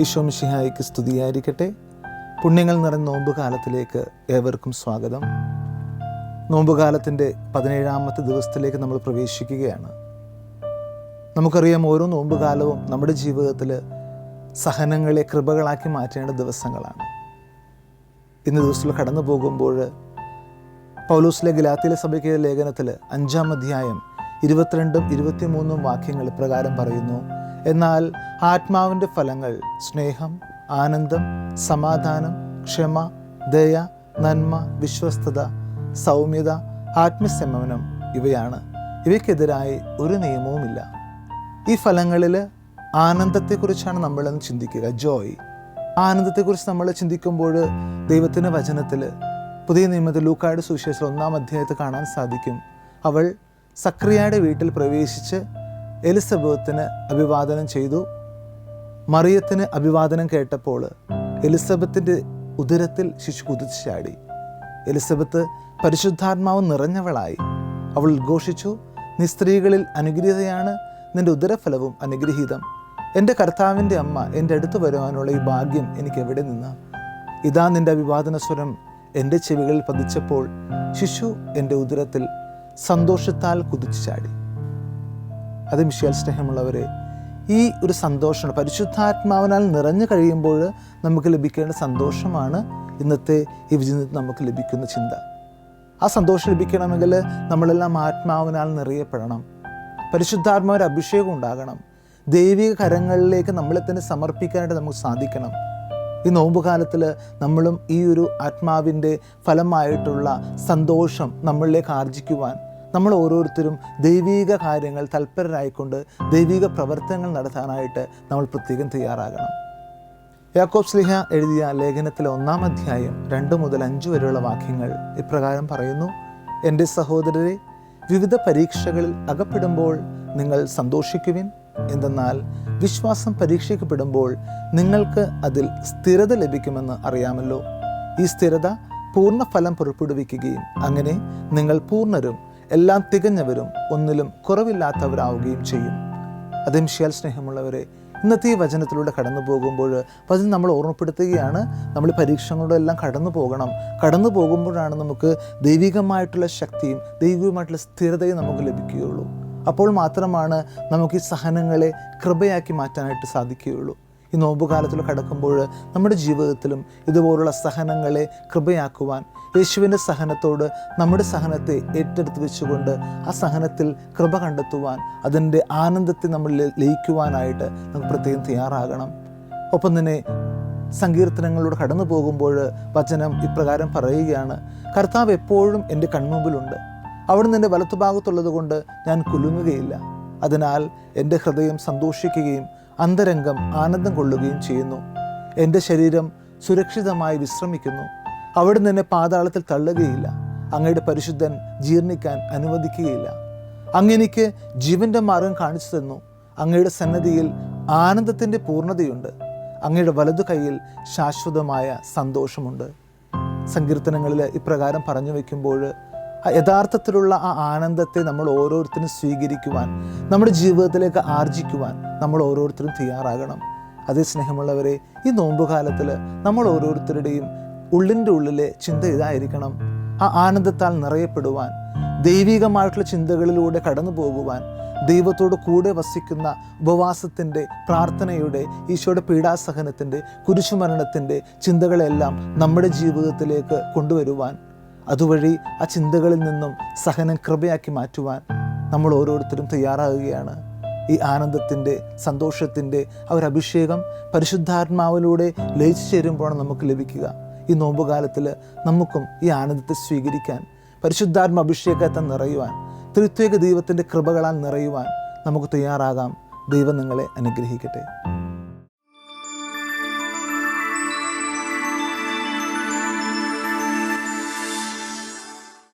ഈശോ മിശിഹായിക്ക് സ്തുതിയായിരിക്കട്ടെ. പുണ്യങ്ങൾ നിറഞ്ഞ നോമ്പ് കാലത്തിലേക്ക് ഏവർക്കും സ്വാഗതം. നോമ്പുകാലത്തിന്റെ പതിനേഴാമത്തെ ദിവസത്തിലേക്ക് നമ്മൾ പ്രവേശിക്കുകയാണ്. നമുക്കറിയാം ഓരോ നോമ്പുകാലവും നമ്മുടെ ജീവിതത്തിൽ സഹനങ്ങളെ കൃപകളാക്കി മാറ്റേണ്ട ദിവസങ്ങളാണ്. ഇന്ന് ദിവസത്തിൽ കടന്നു പോകുമ്പോൾ പൗലൂസിലെ ഗലാത്തിലെ സഭയ്ക്ക് ലേഖനത്തിൽ അഞ്ചാം അധ്യായം ഇരുപത്തിരണ്ടും ഇരുപത്തിമൂന്നും വാക്യങ്ങൾ പ്രകാരം പറയുന്നു. എന്നാൽ ആത്മാവിന്റെ ഫലങ്ങൾ സ്നേഹം ആനന്ദം സമാധാനം ക്ഷമ ദയ നന്മ വിശ്വസ്തത സൗമ്യത ആത്മസംയമനം ഇവയാണ്. ഇവയ്ക്കെതിരായി ഒരു നിയമവുമില്ല. ഈ ഫലങ്ങളിൽ ആനന്ദത്തെക്കുറിച്ചാണ് നമ്മളെന്ന് ചിന്തിക്കുക. ജോയ്. ആനന്ദത്തെക്കുറിച്ച് നമ്മൾ ചിന്തിക്കുമ്പോൾ ദൈവത്തിന്റെ വചനത്തിൽ പുതിയ നിയമത്തിൽ ലൂക്കായുടെ സുവിശേഷം ഒന്നാം അധ്യായത്തിൽ കാണാൻ സാധിക്കും. അവൾ സക്രിയയുടെ വീട്ടിൽ പ്രവേശിച്ച് എലിസബത്തിന് അഭിവാദനം ചെയ്തു. മറിയത്തിന് അഭിവാദനം കേട്ടപ്പോൾ എലിസബത്തിന്റെ ഉദരത്തിൽ ശിശു കുതിച്ചു ചാടി. എലിസബത്ത് പരിശുദ്ധാത്മാവ് നിറഞ്ഞവളായി. അവൾ ഉദ്ഘോഷിച്ചു നീ സ്ത്രീകളിൽ അനുഗ്രഹീതയാണ് നിന്റെ ഉദരഫലവും അനുഗ്രഹീതം. എന്റെ കർത്താവിന്റെ അമ്മ എന്റെ അടുത്ത് വരുവാനുള്ള ഈ ഭാഗ്യം എനിക്ക് എവിടെ നിന്ന്? ഇതാ നിന്റെ അഭിവാദന സ്വരം എന്റെ ചെവികളിൽ പതിച്ചപ്പോൾ ശിശു എന്റെ ഉദരത്തിൽ സന്തോഷത്താൽ കുതിച്ചു ചാടി. അത് മിഷേൽ സ്നേഹമുള്ളവരെ ഈ ഒരു സന്തോഷമാണ്. പരിശുദ്ധാത്മാവിനാൽ നിറഞ്ഞു കഴിയുമ്പോൾ നമുക്ക് ലഭിക്കേണ്ട സന്തോഷമാണ് ഇന്നത്തെ ഈ വിജയത്തിൽ നമുക്ക് ലഭിക്കുന്ന ചിന്ത. ആ സന്തോഷം ലഭിക്കണമെങ്കിൽ നമ്മളെല്ലാം ആത്മാവിനാൽ നിറയപ്പെടണം. പരിശുദ്ധാത്മാവിന്റെ അഭിഷേകം ഉണ്ടാകണം. ദൈവിക കരങ്ങളിലേക്ക് നമ്മളെ തന്നെ സമർപ്പിക്കാനായിട്ട് നമുക്ക് സാധിക്കണം. ഈ നോമ്പുകാലത്തിൽ നമ്മളും ഈ ഒരു ആത്മാവിന്റെ ഫലമായിട്ടുള്ള സന്തോഷം നമ്മളിലേക്ക് ആർജിക്കുവാൻ നമ്മൾ ഓരോരുത്തരും ദൈവീക കാര്യങ്ങൾ തൽപരരായിക്കൊണ്ട് ദൈവിക പ്രവർത്തനങ്ങൾ നടത്താനായിട്ട് നമ്മൾ പ്രത്യേകം തയ്യാറാകണം. യാക്കോബ് സ്ലിഹ എഴുതിയ ലേഖനത്തിലെ ഒന്നാം അധ്യായം രണ്ട് മുതൽ അഞ്ച് വരെയുള്ള വാക്യങ്ങൾ ഇപ്രകാരം പറയുന്നു എന്റെ സഹോദരരെ വിവിധ പരീക്ഷകളിൽ അകപ്പെടുമ്പോൾ നിങ്ങൾ സന്തോഷിക്കുവിൻ. എന്തെന്നാൽ വിശ്വാസം പരീക്ഷിക്കപ്പെടുമ്പോൾ നിങ്ങൾക്ക് അതിൽ സ്ഥിരത ലഭിക്കുമെന്ന് അറിയാമല്ലോ. ഈ സ്ഥിരത പൂർണ ഫലം പുറപ്പെടുവിക്കുകയും അങ്ങനെ നിങ്ങൾ പൂർണരും എല്ലാം തികഞ്ഞവരും ഒന്നിലും കുറവില്ലാത്തവരാവുകയും ചെയ്യും. അതിംശിയാൽ സ്നേഹമുള്ളവരെ ഇന്നത്തെ ഈ വചനത്തിലൂടെ കടന്നു പോകുമ്പോൾ വചനം നമ്മൾ ഓർമ്മപ്പെടുത്തുകയാണ്. നമ്മൾ പരീക്ഷകളുടെ എല്ലാം കടന്നു പോകണം. കടന്നു പോകുമ്പോഴാണ് നമുക്ക് ദൈവികമായിട്ടുള്ള ശക്തിയും ദൈവികമായിട്ടുള്ള സ്ഥിരതയും നമുക്ക് ലഭിക്കുകയുള്ളൂ. അപ്പോൾ മാത്രമാണ് നമുക്ക് ഈ സഹനങ്ങളെ കൃപയാക്കി മാറ്റാനായിട്ട് സാധിക്കുകയുള്ളൂ. ഈ നോമ്പുകാലത്തിൽ കടക്കുമ്പോൾ നമ്മുടെ ജീവിതത്തിലും ഇതുപോലുള്ള സഹനങ്ങളെ കൃപയാക്കുവാൻ യേശുവിന്റെ സഹനത്തോട് നമ്മുടെ സഹനത്തെ ഏറ്റെടുത്ത് വെച്ചുകൊണ്ട് ആ സഹനത്തിൽ കൃപ കണ്ടെത്തുവാൻ അതിന്റെ ആനന്ദത്തെ നമ്മൾ ലയിക്കുവാനായിട്ട് നമുക്ക് പ്രത്യേകം തയ്യാറാകണം. ഒപ്പം തന്നെ സങ്കീർത്തനങ്ങളിലൂടെ കടന്നു പോകുമ്പോൾ വചനം ഇപ്രകാരം പറയുകയാണ് കർത്താവ് എപ്പോഴും എന്റെ കൺമുമ്പിലുണ്ട്. അവിടുന്ന് എന്റെ വലത്തുഭാഗത്തുള്ളത് കൊണ്ട് ഞാൻ കുലുങ്ങുകയില്ല. അതിനാൽ എന്റെ ഹൃദയം സന്തോഷിക്കുകയും അന്തരംഗം ആനന്ദം കൊള്ളുകയും ചെയ്യുന്നു. എന്റെ ശരീരം സുരക്ഷിതമായി വിശ്രമിക്കുന്നു. അവിടെ നിന്നെ പാതാളത്തിൽ തള്ളുകയില്ല. അങ്ങയുടെ പരിശുദ്ധൻ ജീർണിക്കാൻ അനുവദിക്കുകയില്ല. അങ്ങെനിക്ക് ജീവന്റെ മാർഗം കാണിച്ചു തന്നു. അങ്ങയുടെ സന്നദ്ധിയിൽ ആനന്ദത്തിന്റെ പൂർണതയുണ്ട്. അങ്ങയുടെ വലതു കൈയിൽ ശാശ്വതമായ സന്തോഷമുണ്ട്. സങ്കീർത്തനങ്ങളിൽ ഇപ്രകാരം പറഞ്ഞു വയ്ക്കുമ്പോൾ യഥാർത്ഥത്തിലുള്ള ആ ആനന്ദത്തെ നമ്മൾ ഓരോരുത്തരും സ്വീകരിക്കുവാൻ നമ്മുടെ ജീവിതത്തിലേക്ക് ആർജിക്കുവാൻ നമ്മൾ ഓരോരുത്തരും തയ്യാറാകണം. അതേ സ്നേഹമുള്ളവരെ ഈ നോമ്പുകാലത്തിൽ നമ്മൾ ഓരോരുത്തരുടെയും ഉള്ളിന്റെ ഉള്ളിലെ ചിന്ത ഇതായിരിക്കണം. ആ ആനന്ദത്താൽ നിറയപ്പെടുവാൻ ദൈവികമായിട്ടുള്ള ചിന്തകളിലൂടെ കടന്നു പോകുവാൻ ദൈവത്തോട് കൂടെ വസിക്കുന്ന ഉപവാസത്തിന്റെ പ്രാർത്ഥനയുടെ ഈശോയുടെ പീഡാസഹനത്തിന്റെ കുരിശുമരണത്തിന്റെ ചിന്തകളെല്ലാം നമ്മുടെ ജീവിതത്തിലേക്ക് കൊണ്ടുവരുവാൻ അതുവഴി ആ ചിന്തകളിൽ നിന്നും സഹനം കൃപയാക്കി മാറ്റുവാൻ നമ്മൾ ഓരോരുത്തരും തയ്യാറാകുകയാണ്. ഈ ആനന്ദത്തിന്റെ സന്തോഷത്തിന്റെ ആ ഒരു അഭിഷേകം പരിശുദ്ധാത്മാവിലൂടെ ലയിച്ചു ചേരുമ്പോഴാണ് നമുക്ക് ലഭിക്കുക. ഈ നോമ്പുകാലത്തിൽ നമുക്കും ഈ ആനന്ദത്തെ സ്വീകരിക്കാൻ പരിശുദ്ധാത്മ അഭിഷേകത്തെ നിറയുവാൻ തൃത്വേക ദൈവത്തിന്റെ കൃപകളാൽ നിറയുവാൻ നമുക്ക് തയ്യാറാകാം. ദൈവം നിങ്ങളെ അനുഗ്രഹിക്കട്ടെ.